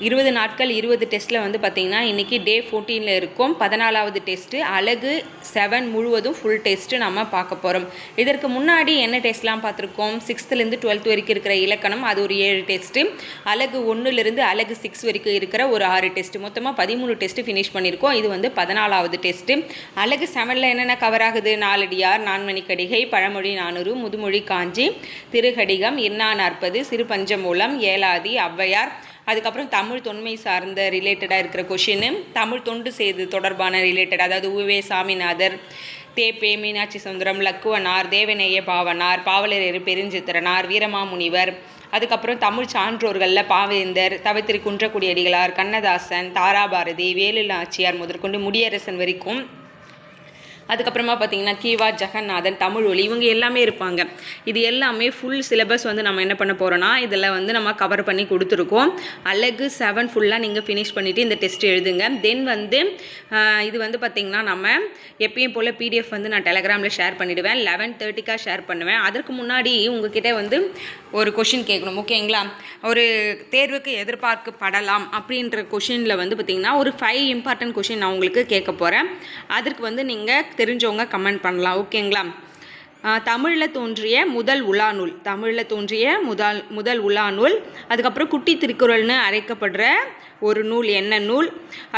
இருபது நாட்கள் இருபது டெஸ்ட்டில் வந்து பார்த்திங்கன்னா இன்றைக்கி டே ஃபோர்டீனில் இருக்கும். பதினாலாவது டெஸ்ட்டு அழகு செவன் முழுவதும் ஃபுல் டெஸ்ட்டு நம்ம பார்க்க போகிறோம் இதற்கு முன்னாடி என்ன டெஸ்ட்லாம் பார்த்துருக்கோம்? சிக்ஸ்த்துலேருந்து டுவெல்த் வரைக்கும் இருக்கிற இலக்கணம் அது ஒரு ஏழு டெஸ்ட்டு அழகு ஒன்றுலேருந்து அழகு சிக்ஸ் வரைக்கும் இருக்கிற ஒரு ஆறு டெஸ்ட்டு மொத்தமாக பதிமூணு டெஸ்ட்டு ஃபினிஷ் பண்ணியிருக்கோம். இது வந்து பதினாலாவது டெஸ்ட்டு அழகு செவனில் என்னென்ன கவர் ஆகுது? நாலடியார் நான்மணிக்கடிகை பழமொழி நானூறு முதுமொழி காஞ்சி திருகடிகம் இன்னா நாற்பது சிறு பஞ்சமூலம் ஏலாதி ஔவையார் அதுக்கப்புறம் தமிழ் தொன்மை சார்ந்த ரிலேட்டடாக இருக்கிற கொஷின்னு தமிழ் தொண்டு செய்து தொடர்பான ரிலேட்டட் அதாவது உவே சாமிநாதர் தேப்பே மீனாட்சி சுந்தரம் லக்குவனார் தேவநேய பாவனார் பாவலரேறு பெருஞ்சித்திரனார் வீரமாமுனிவர் அதுக்கப்புறம் தமிழ் சான்றோர்களில் பாவேந்தர் தவத்திரி குன்றக்குடியடிகளார் கண்ணதாசன் தாராபாரதி வேலு நாச்சியார் முதற்கொண்டு முடியரசன் வரைக்கும் அதுக்கப்புறமா பார்த்தீங்கன்னா கீவா ஜெகநாதன் தமிழ் ஒலி இவங்க எல்லாமே இருப்பாங்க. இது எல்லாமே ஃபுல் சிலபஸ் வந்து நம்ம என்ன பண்ண போகிறோன்னா இதில் வந்து நம்ம கவர் பண்ணி கொடுத்துருக்கோம். அழகு செவன் ஃபுல்லாக நீங்கள் ஃபினிஷ் பண்ணிவிட்டு இந்த டெஸ்ட் எழுதுங்க. தென் வந்து இது வந்து பார்த்திங்கன்னா நம்ம எப்பயும் போல் பிடிஎஃப் வந்து நான் டெலகிராமில் ஷேர் பண்ணிவிடுவேன் லெவன் தேர்ட்டிக்காக ஷேர் பண்ணுவேன். அதற்கு முன்னாடி உங்ககிட்ட வந்து ஒரு கொஷின் கேட்கணும் ஓகேங்களா ஒரு தேர்வுக்கு எதிர்பார்க்கப்படலாம் அப்படின்ற கொஷினில் வந்து பார்த்திங்கன்னா ஒரு ஃபைவ் இம்பார்ட்டன்ட் கொஷின் நான் உங்களுக்கு கேட்க போகிறேன் அதற்கு வந்து நீங்கள் தெரிஞ்சவங்க கமெண்ட் பண்ணலாம். ஓகேங்களா? தமிழில் தோன்றிய முதல் உலா நூல் தமிழில் தோன்றிய முதல் முதல் உலா நூல் அதுக்கப்புறம் குட்டி திருக்குறள்னு அழைக்கப்படுற ஒரு நூல் என்ன நூல்?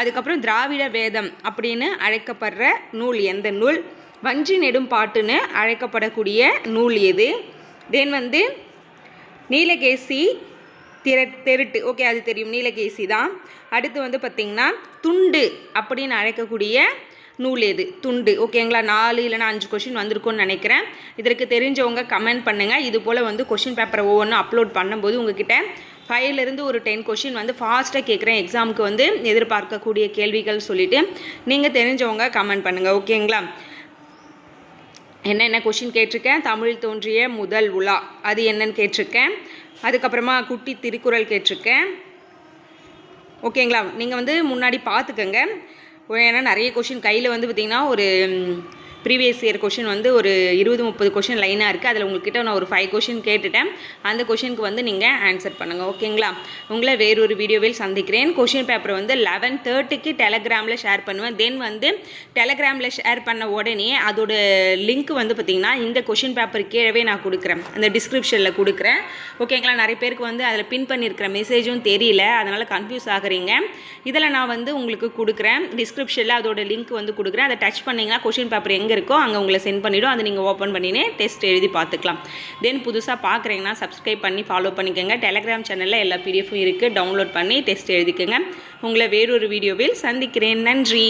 அதுக்கப்புறம் திராவிட வேதம் அப்படின்னு அழைக்கப்படுற நூல் எந்த நூல்? வஞ்சி நெடும் பாட்டுன்னு அழைக்கப்படக்கூடிய நூல் எது? தென் வந்து நீலகேசி திர தெருட்டு. ஓகே அது தெரியும். நீலகேசி தான். அடுத்து வந்து பார்த்திங்கன்னா துண்டு அப்படின்னு அழைக்கக்கூடிய நூல் எது? துண்டு. ஓகேங்களா நாலு இல்லைன்னா அஞ்சு கொஷின் வந்திருக்கும்னு நினைக்கிறேன். இதற்கு தெரிஞ்சவங்க கமெண்ட் பண்ணுங்கள் இது போல் வந்து கொஷின் பேப்பரை ஒவ்வொன்றும் அப்லோட் பண்ணும்போது உங்ககிட்ட ஃபைவ்லேருந்து ஒரு டென் கொஷின் வந்து ஃபாஸ்ட்டாக கேட்குறேன் எக்ஸாமுக்கு வந்து எதிர்பார்க்கக்கூடிய கேள்விகள் சொல்லிவிட்டு நீங்கள் தெரிஞ்சவங்க கமெண்ட் பண்ணுங்கள் ஓகேங்களா என்னென்ன கொஷின் கேட்டிருக்கேன்? தமிழ் தோன்றிய முதல் உலா. அது என்னன்னு கேட்டிருக்கேன். அதுக்கப்புறமா குட்டி திருக்குறள் கேட்டிருக்கேன். ஓகேங்களா நீங்கள் வந்து முன்னாடி பார்த்துக்கோங்க. ஏன்னா நிறைய கொஷின் கையில் வந்து பார்த்திங்கன்னா ஒரு ப்ரீவியஸ் இயர் கொஷின் வந்து ஒரு இருபது முப்பது கொஷின் லைனாக இருக்குது அதில் உங்கள்கிட்ட நான் ஒரு ஃபைவ் கொஷின் கேட்டுட்டேன். அந்த கொஷினுக்கு வந்து நீங்கள் ஆன்சர் பண்ணுங்கள் ஓகேங்களா? உங்களை வேறொரு வீடியோவில் சந்திக்கிறேன். கொஷின் பேப்பர் வந்து லெவன் தேர்ட்டிக்கு டெலகிராமில் ஷேர் பண்ணுவேன். தென் வந்து டெலகிராமில் ஷேர் பண்ண உடனே அதோட லிங்க் வந்து பார்த்திங்கன்னா இந்த கொஷின் பேப்பர் கீழவே நான் கொடுக்குறேன். அந்த டிஸ்கிரிப்ஷனில் கொடுக்குறேன். ஓகேங்களா? நிறைய பேருக்கு வந்து அதில் பின் பண்ணியிருக்கிற மெசேஜும் தெரியல. அதனால் கன்ஃபியூஸ் ஆகுறீங்க. இதில் நான் வந்து உங்களுக்கு கொடுக்குறேன். டிஸ்கிரிப்ஷனில் அதோட லிங்க் வந்து கொடுக்குறேன். அதை டச் பண்ணிங்கன்னா கொஷின் பேப்பர் எங்கே இருக்கோ அங்கே உங்களை சென்ட் பண்ணிவிடும் அதை நீங்கள் ஓப்பன் பண்ணினே டெஸ்ட் எழுதி பார்த்துக்கலாம். தென் புதுசாக பார்க்குறீங்கன்னா சப்ஸ்கிரைப் பண்ணி ஃபாலோ பண்ணிக்கோங்க. டெலகிராம் சேனலில் எல்லா பிடிஎஃபும் இருக்குது டவுன்லோட் பண்ணி டெஸ்ட் எழுதிக்கோங்க. உங்களை வேறொரு வீடியோவில் சந்திக்கிறேன். நன்றி.